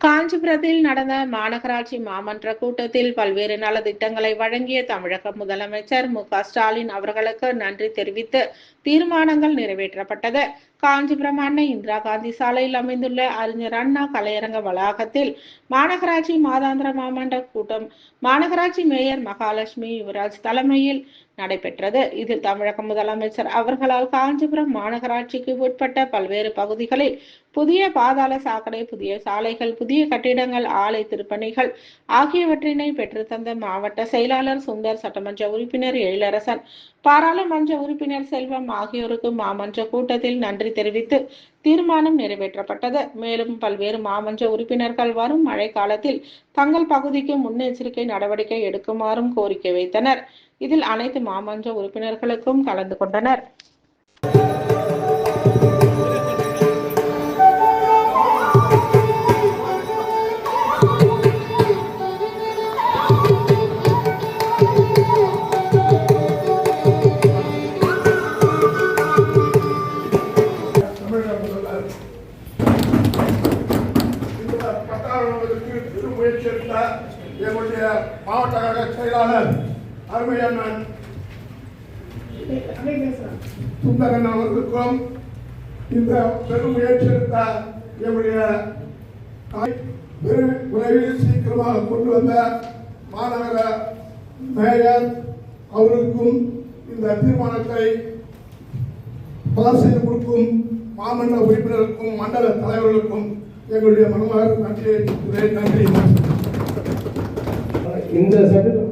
காஞ்சிபுரத்தில் நடந்த மாநகராட்சி மாமன்ற கூட்டத்தில் பல்வேறு நலத்திட்டங்களை வழங்கிய தமிழக முதலமைச்சர் மு க ஸ்டாலின் அவர்களுக்கு நன்றி தெரிவித்து தீர்மானங்கள் நிறைவேற்றப்பட்டது. காஞ்சிபுரம் அன்னை இந்திரா காந்தி சாலையில் அமைந்துள்ள அறிஞர் அண்ணா கலையரங்க வளாகத்தில் மாநகராட்சி மாதாந்திர மாமண்ட கூட்டம் மாநகராட்சி மேயர் மகாலட்சுமி யுவராஜ் தலைமையில் நடைபெற்றது. இதில் தமிழக முதலமைச்சர் அவர்களால் காஞ்சிபுரம் மாநகராட்சிக்கு உட்பட்ட பல்வேறு பகுதிகளில் புதிய பாதாள சாக்கடை புதிய சாலைகள் புதிய கட்டிடங்கள் ஆலை திருப்பணிகள் ஆகியவற்றினை பெற்றுத்தந்த மாவட்ட செயலாளர் சுந்தர் சட்டமன்ற உறுப்பினர் எழிலரசன் பாராளுமன்ற உறுப்பினர் செல்வம் ஆகியோருக்கு மாமன்ற கூட்டத்தில் நன்றி தெரிவித்து தீர்மானம் நிறைவேற்றப்பட்டது. மேலும் பல்வேறு மாமன்ற உறுப்பினர்கள் வரும் மழை காலத்தில் தங்கள் பகுதிக்கு முன்னெச்சரிக்கை நடவடிக்கை எடுக்குமாறும் கோரிக்கை வைத்தனர். இதில் அனைத்து மாமன்ற உறுப்பினர்களுக்கும் கலந்து கொண்டனர். கழக செயலாளர் அருமையண்ணன் சுந்தரன் அவர்களுக்கும் இந்த பெரும் முயற்சி எடுத்த எங்களுடைய விரைவில் சீக்கிரமாக கொண்டு வந்த மாநகர மேயர் அவர்களுக்கும் இந்த தீர்மானத்தை பாஸ் செய்து கொடுக்கும் மாமன்ற உறுப்பினருக்கும் மண்டல தலைவர்களுக்கும் எங்களுடைய மனமாக நன்றியை நன்றி. இந்த சட்டத்தை